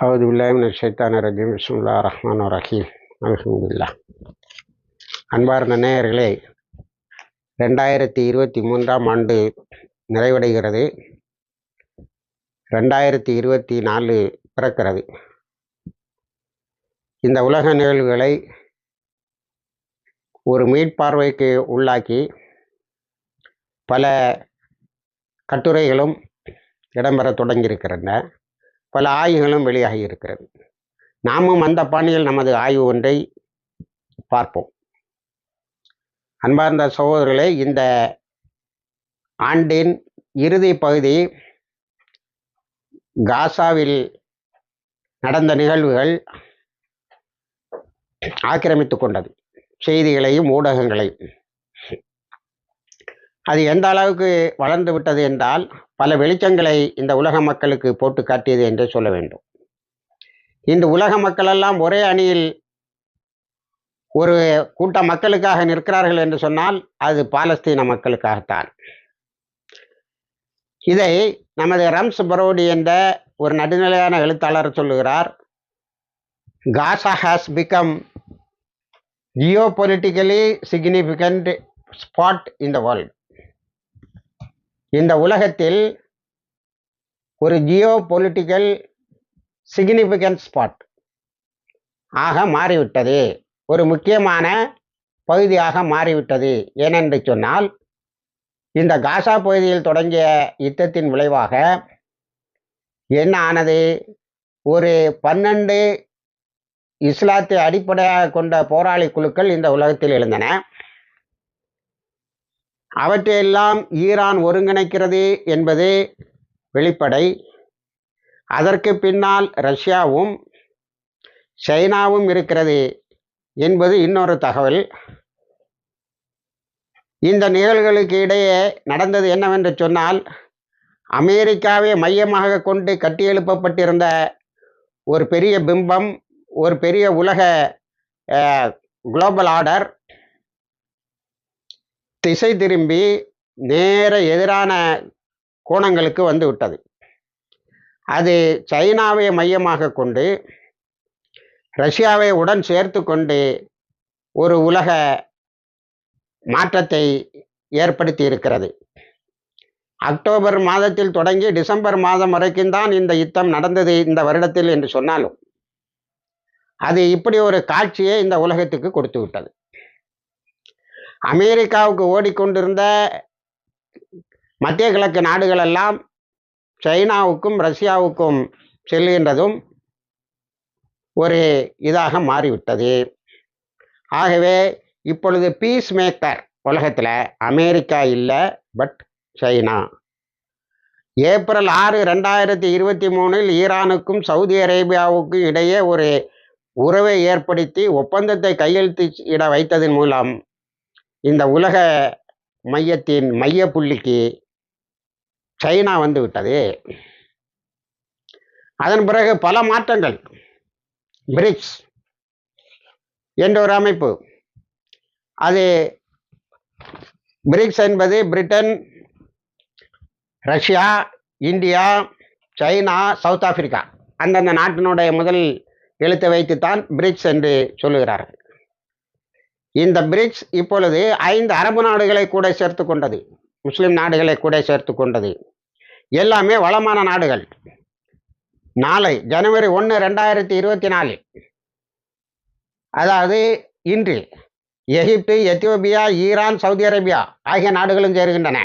أعوذ بالله من الشيطان الرجيم. بسم الله الرحمن الرحيم. الحمد لله அன்பார்ந்த நேயர்களே ரெண்டாயிரத்தி இருபத்தி மூன்றாம் ஆண்டு நிறைவடைகிறது. ரெண்டாயிரத்தி இருபத்தி நாலு பிறக்கிறது. இந்த உலக நிகழ்வுகளை ஒரு மீட்பார்வைக்கு உள்ளாக்கி பல கட்டுரைகளும் இடம்பெற தொடங்கியிருக்கின்றன. பல ஆய்வுகளும் வெளியாகி இருக்கிறது. நாமும் அந்த பாணியில் நமது ஆய்வு ஒன்றை பார்ப்போம். அன்பார்ந்த சகோதரர்களே இந்த ஆண்டின் இறுதி பகுதி காசாவில் நடந்த நிகழ்வுகள் ஆக்கிரமித்து கொண்டது. செய்திகளையும் ஊடகங்களையும். அது எந்த அளவுக்கு வளர்ந்து விட்டது என்றால் பல வெளிச்சங்களை இந்த உலக மக்களுக்கு போட்டு காட்டியது என்றே சொல்ல வேண்டும். இந்த உலக மக்களெல்லாம் ஒரே அணியில் ஒரு கூட்ட மக்களுக்காக நிற்கிறார்கள் என்று சொன்னால் அது பாலஸ்தீன மக்களுக்காகத்தான். இதை நமது ரம்ஸ் பரோடி என்ற ஒரு நடுநிலையான எழுத்தாளர் சொல்லுகிறார் Gaza has become geo politically significant spot in the world. இந்த உலகத்தில் ஒரு ஜியோ பொலிட்டிக்கல் சிக்னிஃபிகன்ட் ஸ்பாட் ஆக மாறிவிட்டது. ஒரு முக்கியமான பகுதியாக மாறிவிட்டது. ஏனென்று சொன்னால் இந்த காசா பகுதியில் தொடங்கிய யுத்தத்தின் விளைவாக என்ன ஆனது? ஒரு பன்னெண்டு இஸ்லாத்தை அடிப்படையாக கொண்ட போராளி குழுக்கள் இந்த உலகத்தில் எழுந்தன. அவற்றையெல்லாம் ஈரான் ஒருங்கிணைக்கிறது என்பது வெளிப்படை. அதற்கு பின்னால் ரஷ்யாவும் சைனாவும் இருக்கிறது என்பது இன்னொரு தகவல். இந்த நிகழ்வுகளுக்கு இடையே நடந்தது என்னவென்று சொன்னால் அமெரிக்காவை மையமாக கொண்டு கட்டியெழுப்பப்பட்டிருந்த ஒரு பெரிய பிம்பம் ஒரு பெரிய உலக குளோபல் ஆர்டர் திசை திரும்பி நேர எதிரான கோணங்களுக்கு வந்து விட்டது. அது சைனாவை மையமாக கொண்டு ரஷ்யாவை உடன் சேர்த்து கொண்டு ஒரு உலக மாற்றத்தை ஏற்படுத்தி இருக்கிறது. அக்டோபர் மாதத்தில் தொடங்கி டிசம்பர் மாதம் வரைக்கும் தான் இந்த யுத்தம் நடந்தது இந்த வருடத்தில் என்று சொன்னாலும் அது இப்படி ஒரு காட்சியை இந்த உலகத்துக்கு கொடுத்து விட்டது. அமெரிக்காவுக்கு ஓடிக்கொண்டிருந்த மத்திய கிழக்கு நாடுகளெல்லாம் சைனாவுக்கும் ரஷ்யாவுக்கும் செல்கின்றதும் ஒரு இதாக மாறிவிட்டது. ஆகவே இப்பொழுது பீஸ் மேக்கர் உலகத்தில் அமெரிக்கா இல்லை பட் சைனா. ஏப்ரல் ஆறு ரெண்டாயிரத்தி இருபத்தி மூணில் ஈரானுக்கும் சவுதி அரேபியாவுக்கும் இடையே ஒரு உறவை ஏற்படுத்தி ஒப்பந்தத்தை கையெழுத்து இட வைத்ததன் மூலம் இந்த உலக மையத்தின் மைய புள்ளிக்கு சைனா வந்து விட்டது. அதன் பிறகு பல மாற்றங்கள். பிரிக்ஸ் என்ற ஒரு அமைப்பு. அது பிரிக்ஸ் என்பது Britain Russia India China South Africa. அந்தந்த நாட்டினுடைய முதல் எழுத்தை வைத்துத்தான் பிரிக்ஸ் என்று சொல்லுகிறார்கள். இந்த பிரிக்ஸ் இப்பொழுது ஐந்து அரபு நாடுகளை கூட சேர்த்து கொண்டது. முஸ்லிம் நாடுகளை கூட சேர்த்து கொண்டது. எல்லாமே வளமான நாடுகள். நாளை ஜனவரி ஒன்று ரெண்டாயிரத்தி இருபத்தி நாலு. அதாவது இன்று Egypt Ethiopia Iran Saudi Arabia ஆகிய நாடுகளும் சேருகின்றன.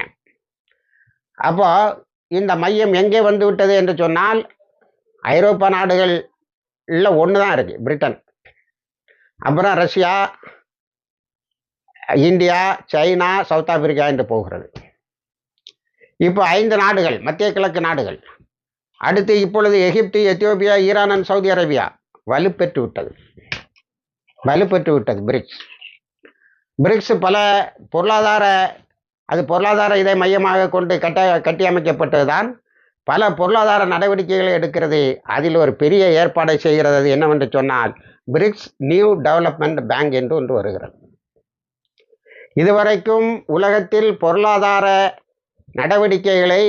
அப்போ இந்த மையம் எங்கே வந்து விட்டது என்று சொன்னால் ஐரோப்பா நாடுகளில் ஒன்று தான் இருக்குது பிரிட்டன். அப்புறம் Russia India China South Africa என்று போகிறது. இப்போ ஐந்து நாடுகள் மத்திய கிழக்கு நாடுகள். அடுத்து இப்பொழுது Egypt Ethiopia Iran Saudi Arabia. வலுப்பெற்று விட்டது. வலுப்பெற்று விட்டது பிரிக்ஸ். பிரிக்ஸ் பல பொருளாதார அது பொருளாதார இதை மையமாக கொண்டு கட்ட கட்டியமைக்கப்பட்டதுதான். பல பொருளாதார நடவடிக்கைகளை எடுக்கிறது. அதில் ஒரு பெரிய ஏற்பாடை செய்கிறது. அது என்னவென்று சொன்னால் பிரிக்ஸ் நியூ டெவலப்மெண்ட் பேங்க் என்று ஒன்று வருகிறது. இதுவரைக்கும் உலகத்தில் பொருளாதார நடவடிக்கைகளை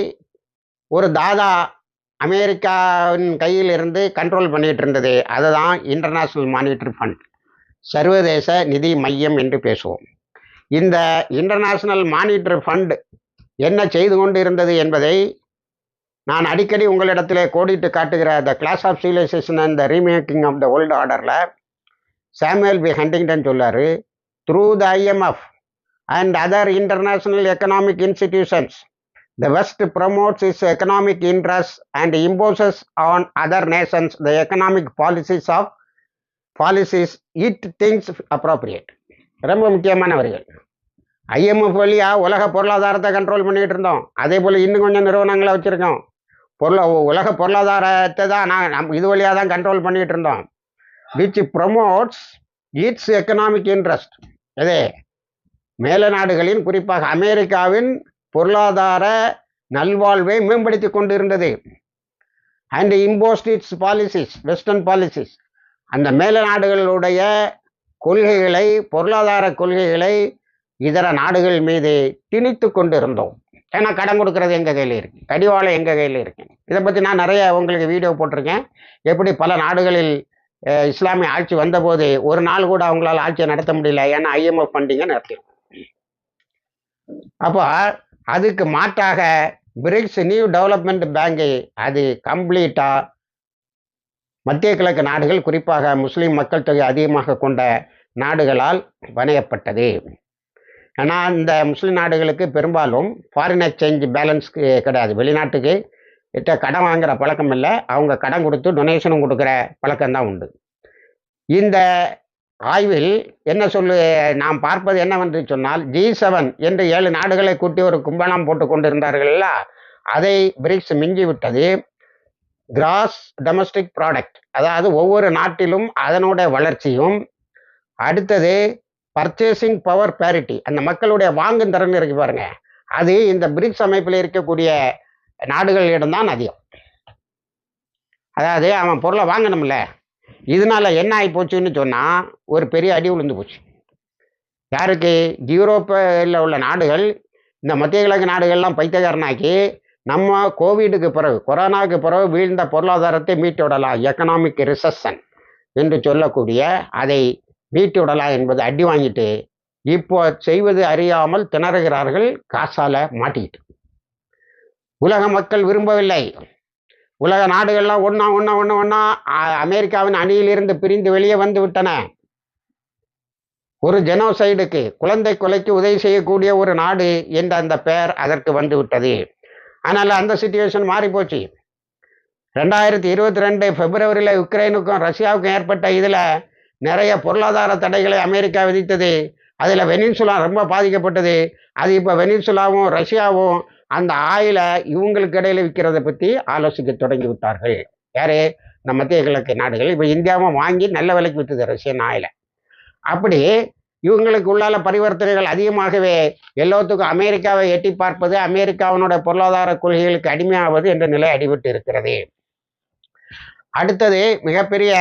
ஒரு தாதா அமெரிக்காவின் கையில் இருந்து கண்ட்ரோல் பண்ணிட்டு இருந்தது அதுதான் இன்டர்நேஷ்னல் மானிட்டரி ஃபண்ட் சர்வதேச நிதி மையம் என்று பேசுவோம். இந்த இன்டர்நேஷ்னல் மானிட்டரி ஃபண்ட் என்ன செய்து கொண்டு இருந்தது என்பதை நான் அடிக்கடி உங்களிடத்தில் கோடிட்டு காட்டுகிற the class of civilization and the remaking of the old ஆர்டரில் சாமுவேல் பி ஹண்டிங்டன் சொல்லார் through the IMF and other international economic institutions the west promotes is economic interest and imposes on other nations the economic policies of policies it thinks appropriate ரொம்ப முக்கியமானவர்கள். IMF வழியாக உலக பொருளாதாரத்தை control பண்ணிகிட்டு இருந்தோம். அதே போல் இன்னும் கொஞ்சம் நிறுவனங்களை வச்சுருக்கோம். பொருள உலக பொருளாதாரத்தை தான் நான் நம் இது வழியாக தான் கண்ட்ரோல் பண்ணிகிட்டு இருந்தோம். Which promotes its economic interest எதே? மேல நாடுகளின் குறிப்பாக அமெரிக்காவின் பொருளாதார நல்வாழ்வை மேம்படுத்தி கொண்டு இருந்தது and imposed its policies western policies அந்த மேல நாடுகளுடைய கொள்கைகளை பொருளாதார கொள்கைகளை இதர நாடுகள் மீது திணித்து கொண்டு இருந்தோம் ஏன்னா கடன் கொடுக்கறது எங்கள் கையில் இருக்கு? கடிவாளம் எங்கள் கையில் இருக்கு? இதை பற்றி நான் நிறைய உங்களுக்கு வீடியோ போட்டிருக்கேன். எப்படி பல நாடுகளில் இஸ்லாமிய ஆட்சி வந்தபோது ஒரு நாள் கூட அவங்களால் ஆட்சியை நடத்த முடியல. ஏன்னா ஐஎம்எஃப் ஃபண்டிங்கை நடத்திடும் அப்போ அதுக்கு மாற்றாக பிரிக்ஸ் நியூ டெவலப்மெண்ட் பேங்கு அது கம்ப்ளீட்டாக மத்திய கிழக்கு நாடுகள் குறிப்பாக முஸ்லீம் மக்கள் தொகை அதிகமாக கொண்ட நாடுகளால் வணையப்பட்டது. ஏன்னா இந்த முஸ்லீம் நாடுகளுக்கு பெரும்பாலும் ஃபாரின் எக்ஸ்சேஞ்ச் பேலன்ஸ் கிடையாது. வெளிநாட்டுக்கு கிட்ட கடன் வாங்குகிற பழக்கம் இல்லை. அவங்க கடன் கொடுத்து டொனேஷனும் கொடுக்குற பழக்கம்தான் உண்டு. இந்த ஆய்வில் என்ன சொல்லு நாம் பார்ப்பது என்னவென்று சொன்னால் ஜி செவன் என்று ஏழு நாடுகளை கூட்டி ஒரு கும்பலம் போட்டு கொண்டிருந்தார்கள்ல அதை பிரிக்ஸ் மிஞ்சிவிட்டது. கிராஸ் டொமஸ்டிக் ப்ராடக்ட் அதாவது ஒவ்வொரு நாட்டிலும் அதனுடைய வளர்ச்சியும் அடுத்தது பர்ச்சேசிங் பவர் பேரிட்டி அந்த மக்களுடைய வாங்கும் திறன் இருக்கு பாருங்க அது இந்த பிரிக்ஸ் அமைப்பில் இருக்கக்கூடிய நாடுகளிடம்தான் அதிகம். அதாவது அவன் பொருளை வாங்கணும்ல இதனால என்ன ஆகி போச்சுன்னு சொன்னால் ஒரு பெரிய அடி விழுந்து போச்சு. யாருக்கு? யூரோப்பில் உள்ள நாடுகள் இந்த மத்திய கிழக்கு நாடுகள்லாம் பைத்தியக்காரனாக்கி நம்ம கோவிடுக்கு பிறகு கொரோனாவுக்கு பிறகு வீழ்ந்த பொருளாதாரத்தை மீட்டு விடலாம் எக்கனாமிக் ரிசஷன் என்று சொல்லக்கூடிய அதை மீட்டு விடலாம் என்பது அடி வாங்கிட்டு இப்போ செய்வது அறியாமல் திணறுகிறார்கள் காசால மாட்டிக்கிட்டு. உலக மக்கள் விரும்பவில்லை. உலக நாடுகள்லாம் ஒன்றா ஒன்றா ஒன்று ஒன்றா அமெரிக்காவின் அணியிலிருந்து பிரிந்து வெளியே வந்து விட்டன. ஒரு ஜெனோசைடுக்கு குழந்தை கொலைக்கு உதவி செய்யக்கூடிய ஒரு நாடு என்ற அந்த பெயர் அதற்கு வந்து விட்டது. ஆனால் அந்த சுச்சுவேஷன் மாறி போச்சு. ரெண்டாயிரத்தி இருபத்தி ரெண்டு பிப்ரவரியில் உக்ரைனுக்கும் ரஷ்யாவுக்கும் ஏற்பட்ட இதில் நிறைய பொருளாதார தடைகளை அமெரிக்கா விதித்தது. அதில் வெனின்சுலா ரொம்ப பாதிக்கப்பட்டது. அது இப்போ வெனின்சுலாவும் ரஷ்யாவும் அந்த ஆயிலை இவங்களுக்கு இடையில விற்கிறத பற்றி ஆலோசிக்க தொடங்கி விட்டார்கள். யாரு? நம்ம மத்திய கிழக்கு நாடுகள். இப்போ இந்தியாவும் வாங்கி நல்ல விலைக்கு விற்றுது ரஷ்யன் ஆயிலை. அப்படி இவங்களுக்கு உள்ளால பரிவர்த்தனைகள் அதிகமாகவே எல்லாத்துக்கும் அமெரிக்காவை எட்டி பார்ப்பது அமெரிக்காவினுடைய பொருளாதார கொள்கைகளுக்கு அடிமையாவது என்ற நிலை அடிபட்டு இருக்கிறது. அடுத்தது மிகப்பெரிய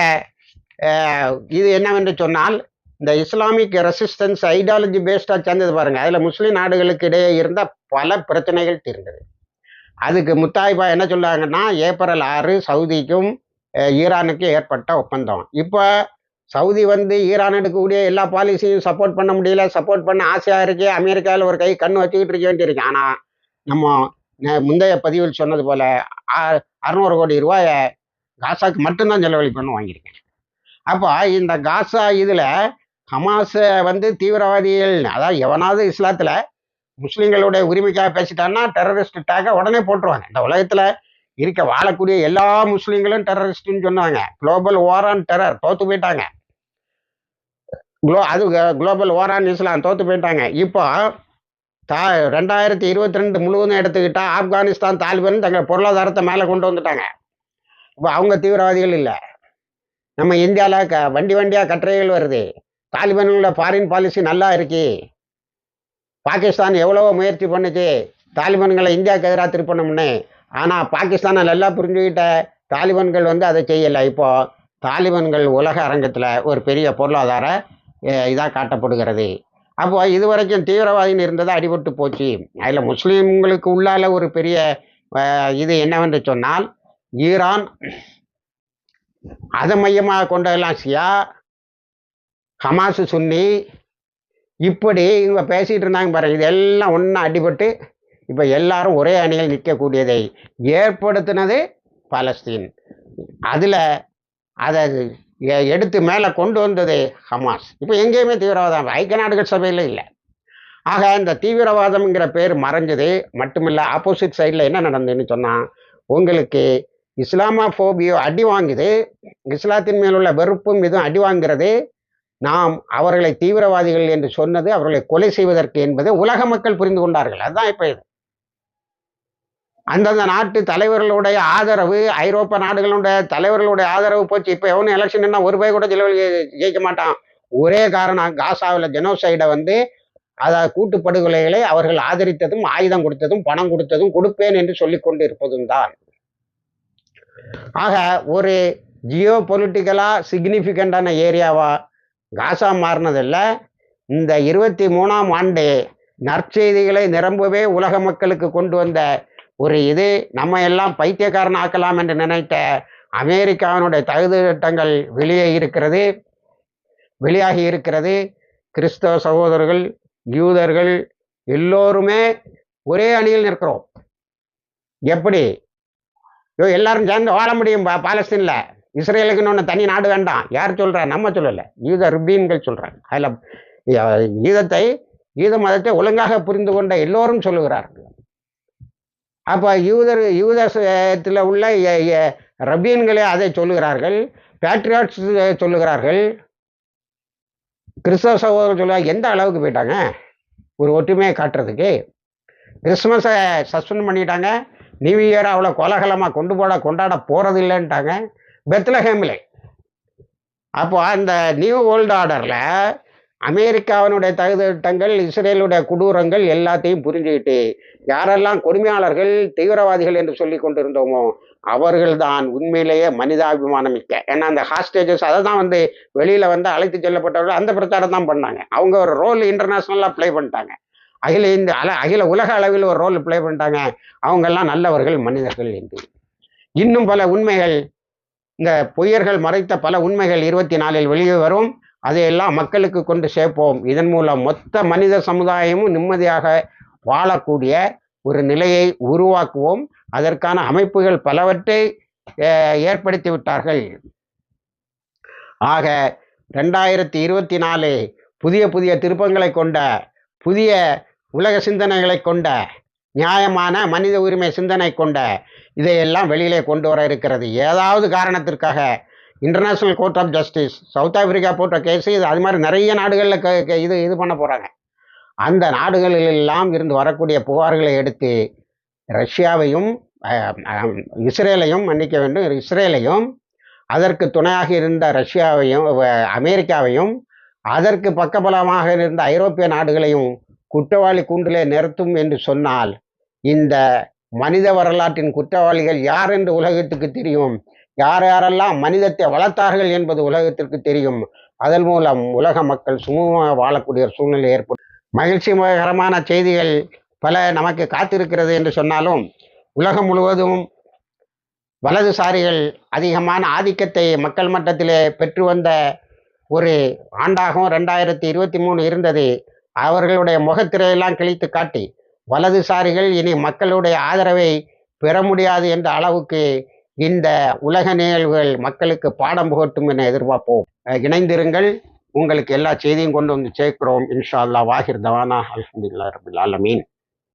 இது என்னவென்று சொன்னால் இந்த இஸ்லாமிக் ரெசிஸ்டன்ஸ் ஐடியாலஜி பேஸ்டாக சேர்ந்தது பாருங்க. அதில் முஸ்லீம் நாடுகளுக்கு இடையே இருந்த பல பிரச்சனைகள் தீர்ந்தது. அதுக்கு முத்தாய்பா என்ன சொல்லுவாங்கன்னா ஏப்ரல் ஆறு சவுதிக்கும் ஈரானுக்கும் ஏற்பட்ட ஒப்பந்தம். இப்போ சவுதி வந்து ஈரான் எடுக்கக்கூடிய எல்லா பாலிசியும் சப்போர்ட் பண்ண முடியல. சப்போர்ட் பண்ண ஆசையாக இருக்கு அமெரிக்காவில் ஒரு கை கண் வச்சுக்கிட்டு இருக்க வேண்டியிருக்கு ஆனால் நம்ம முந்தைய பதிவில் சொன்னது போல அறுநூறு கோடி ரூபாயை காசாக்கு மட்டும்தான் செலவழிப்பேன்னு வாங்கியிருக்கேன். அப்போ இந்த காசா இதில் ஹமாஸை வந்து தீவிரவாதிகள் அதாவது எவனாவது இஸ்லாத்தில் முஸ்லீம்களுடைய உரிமைக்காக பேசிட்டான்னா டெரரிஸ்ட் டேக்கை உடனே போட்டுருவாங்க. இந்த உலகத்தில் இருக்க வாழக்கூடிய எல்லா முஸ்லீம்களும் டெரரிஸ்ட்னு சொன்னாங்க. குளோபல் வார் ஆன் டெரர் தோத்து போயிட்டாங்க. குளோ அது குளோபல் வார் ஆன் இஸ்லாம் தோத்து போயிட்டாங்க. இப்போ தா ரெண்டாயிரத்தி இருபத்தி ரெண்டு முழுவதும் எடுத்துக்கிட்டா ஆப்கானிஸ்தான் தாலிபான் தங்கள் பொருளாதாரத்தை மேலே கொண்டு வந்துட்டாங்க. இப்போ அவங்க தீவிரவாதிகள் இல்லை. நம்ம இந்தியாவில் க வண்டி வண்டியாக கட்டுரைகள் வருது. தாலிபான்களோட ஃபாரின் பாலிசி நல்லா இருக்குது பாகிஸ்தான் எவ்வளவோ முயற்சி பண்ணுச்சு. தாலிபான்களை இந்தியாவுக்கு எதிராக திருப்பணும்னு. ஆனால் பாகிஸ்தானை நல்லா புரிஞ்சுக்கிட்ட தாலிபான்கள் வந்து அதை செய்யலை. இப்போது தாலிபான்கள் உலக அரங்கத்தில் ஒரு பெரிய பொருளாதார இதாக காட்டப்படுகிறது. அப்போ இதுவரைக்கும் தீவிரவாதின்னு இருந்தது அடிபட்டு போச்சு. அதில் முஸ்லீம்களுக்கு உள்ளால ஒரு பெரிய இது என்னவென்று சொன்னால் ஈரான் அதை மையமாக கொண்டதெல்லாம் ஷியா ஹமாசு சுன்னி இப்படி இவங்க பேசிகிட்டு இருந்தாங்க பாருங்க இதெல்லாம் ஒன்றா அடிபட்டு இப்போ எல்லாரும் ஒரே அணியில் நிற்கக்கூடியதை ஏற்படுத்தினது பாலஸ்தீன். அதில் அதை எடுத்து மேலே கொண்டு வந்தது ஹமாஸ். இப்போ எங்கேயுமே தீவிரவாதம் ஐக்கிய நாடுகள் சபையில் இல்லை. ஆக இந்த தீவிரவாதம்ங்கிற பேர் மறைஞ்சது. மட்டுமில்ல ஆப்போசிட் சைடில் என்ன நடந்ததுன்னு சொன்னால் உங்களுக்கு இஸ்லாமாஃபோபியோ அடி வாங்குது இஸ்லாத்தின் மேலுள்ள வெறுப்பும் இதுவும் அடி வாங்குறது நாம் அவர்களை தீவிரவாதிகள் என்று சொன்னது அவர்களை கொலை செய்வதற்கு என்பதை உலக மக்கள் புரிந்து கொண்டார்கள். அதுதான் இப்போ இது. அந்தந்த நாட்டு தலைவர்களுடைய ஆதரவு ஐரோப்பா நாடுகளுடைய தலைவர்களுடைய ஆதரவு போச்சு. இப்போ எவனும் எலெக்ஷன் ஒரு ரூபாய் கூட ஜெயிக்க ஜெயிக்க மாட்டான். ஒரே காரணம் காசாவில் ஜெனோசைடை வந்து அதாவது கூட்டுப்படுகொலைகளை அவர்கள் ஆதரித்ததும் ஆயுதம் கொடுத்ததும் பணம் கொடுத்ததும் கொடுப்பேன் என்று சொல்லிக் கொண்டு இருப்பதும் தான். ஆக ஒரு ஜியோ பொலிட்டிக்கலாக சிக்னிஃபிகண்டான ஏரியாவா காசா மாறினதில்ல. இந்த இருபத்தி மூணாம் ஆண்டு நற்செய்திகளை நிரம்பவே உலக மக்களுக்கு கொண்டு வந்த ஒரு இது நம்ம எல்லாம் பைத்தியக்காரன் ஆக்கலாம் என்று நினைத்த அமெரிக்காவினுடைய தகுதி திட்டங்கள் வெளியே இருக்கிறது வெளியாகி இருக்கிறது. கிறிஸ்தவ சகோதரர்கள் யூதர்கள் எல்லோருமே ஒரே அணியில் நிற்கிறோம். எப்படி? ஐயோ எல்லாரும் சேர்ந்து வாழ முடியும் பா பாலஸ்தீனில்? இஸ்ரேலுக்குன்னு ஒன்று தனி நாடு வேண்டாம். யார் சொல்கிறா நம்ம சொல்லலை. யூத ருபீன்கள் சொல்கிறாங்க அதில் ஈதத்தை யூத மதத்தை ஒழுங்காக புரிந்து கொண்ட எல்லோரும் சொல்லுகிறார்கள். அப்போ யூதர் யூதத்தில் உள்ள ரபீன்களே அதை சொல்லுகிறார்கள். பேட்ரியாட்ஸ் சொல்லுகிறார்கள். கிறிஸ்தவ சகோதரர் சொல்லுவாங்க எந்த அளவுக்கு போயிட்டாங்க? ஒரு ஒற்றுமையை காட்டுறதுக்கு. கிறிஸ்மஸை சஸ்பெண்ட் பண்ணிட்டாங்க. நியூ இயர் அவ்வளோ கோலாகலமாக கொண்டு போட கொண்டாட போகிறது இல்லைன்ட்டாங்க பெத்லஹேமில். அப்போ அந்த நியூ வேர்ல்டு ஆர்டரில் அமெரிக்காவினுடைய தகுதிட்டங்கள் இஸ்ரேலுடைய கொடூரங்கள் எல்லாத்தையும் புரிஞ்சுக்கிட்டு யாரெல்லாம் கொடுமையாளர்கள் தீவிரவாதிகள் என்று சொல்லி கொண்டிருந்தோமோ அவர்கள்தான் உண்மையிலேயே மனிதாபிமானம் மிக்க. ஏன்னா அந்த ஹாஸ்டேஜஸ் அதை தான் வந்து வெளியில் வந்து அழைத்து செல்லப்பட்டவர்கள் அந்த பிரச்சாரம் தான் பண்ணாங்க. அவங்க ஒரு ரோல் இன்டர்நேஷ்னலாக ப்ளே பண்ணிட்டாங்க. அகில இந்த அல அகில உலக அளவில் ஒரு ரோல் ப்ளே பண்ணிட்டாங்க. அவங்கெல்லாம் நல்லவர்கள் மனிதர்கள் என்று. இன்னும் பல உண்மைகள் இந்த பொய்யர்கள் மறைத்த பல உண்மைகள் இருபத்தி நாலில் வெளியே வரும். அதையெல்லாம் மக்களுக்கு கொண்டு சேர்ப்போம். இதன் மூலம் மொத்த மனித சமுதாயமும் நிம்மதியாக வாழக்கூடிய ஒரு நிலையை உருவாக்குவோம். அதற்கான அமைப்புகள் பலவற்றை ஏற்படுத்தி விட்டார்கள். ஆக ரெண்டாயிரத்தி இருபத்தி நாலு புதிய புதிய திருப்பங்களை கொண்ட புதிய உலக சிந்தனைகளை கொண்ட நியாயமான மனித உரிமை சிந்தனை கொண்ட இதையெல்லாம் வெளியிலே கொண்டு வர இருக்கிறது. ஏதாவது காரணத்திற்காக international court of justice South Africa போட்ட கேஸ் இது அது மாதிரி நிறைய நாடுகளில் க இது இது பண்ண போகிறாங்க அந்த நாடுகளிலெல்லாம் இருந்து வரக்கூடிய புகார்களை எடுத்து ரஷ்யாவையும் இஸ்ரேலையும் மன்னிக்க வேண்டும். இஸ்ரேலையும் அதற்கு துணையாக இருந்த ரஷ்யாவையும் அமெரிக்காவையும் அதற்கு பக்கபலமாக இருந்த ஐரோப்பிய நாடுகளையும் குற்றவாளி கூண்டிலே நிறுத்தும் என்று சொன்னால் இந்த மனித வரலாற்றின் குற்றவாளிகள் யார் என்று உலகத்துக்கு தெரியும்? யார் யாரெல்லாம் மனிதத்தை வளர்த்தார்கள் என்பது உலகத்திற்கு தெரியும். அதன் மூலம் உலக மக்கள் சுமூகமாக வாழக்கூடிய ஒரு சூழ்நிலை ஏற்படும். மகிழ்ச்சிகரமான செய்திகள் பல நமக்கு காத்திருக்கிறது என்று சொன்னாலும் உலகம் முழுவதும் வலதுசாரிகள் அதிகமான ஆதிக்கத்தை மக்கள் மட்டத்திலே பெற்று வந்த ஒரு ஆண்டாகவும் ரெண்டாயிரத்தி இருபத்தி மூணு இருந்தது. அவர்களுடைய முகத்திரையெல்லாம் கிழித்து காட்டி வலதுசாரிகள் இனி மக்களுடைய ஆதரவை பெற முடியாது என்ற அளவுக்கு இந்த உலக நிகழ்வுகள் மக்களுக்கு பாடம் புகட்டும் என எதிர்பார்ப்போம். இணைந்திருங்கள். உங்களுக்கு எல்லா செய்தியும் கொண்டு வந்து சேர்க்கிறோம். இன்ஷா அல்லாஹ் வாகிர் தவானா அலமதுல்லா ரபுல் ஆலமீன்.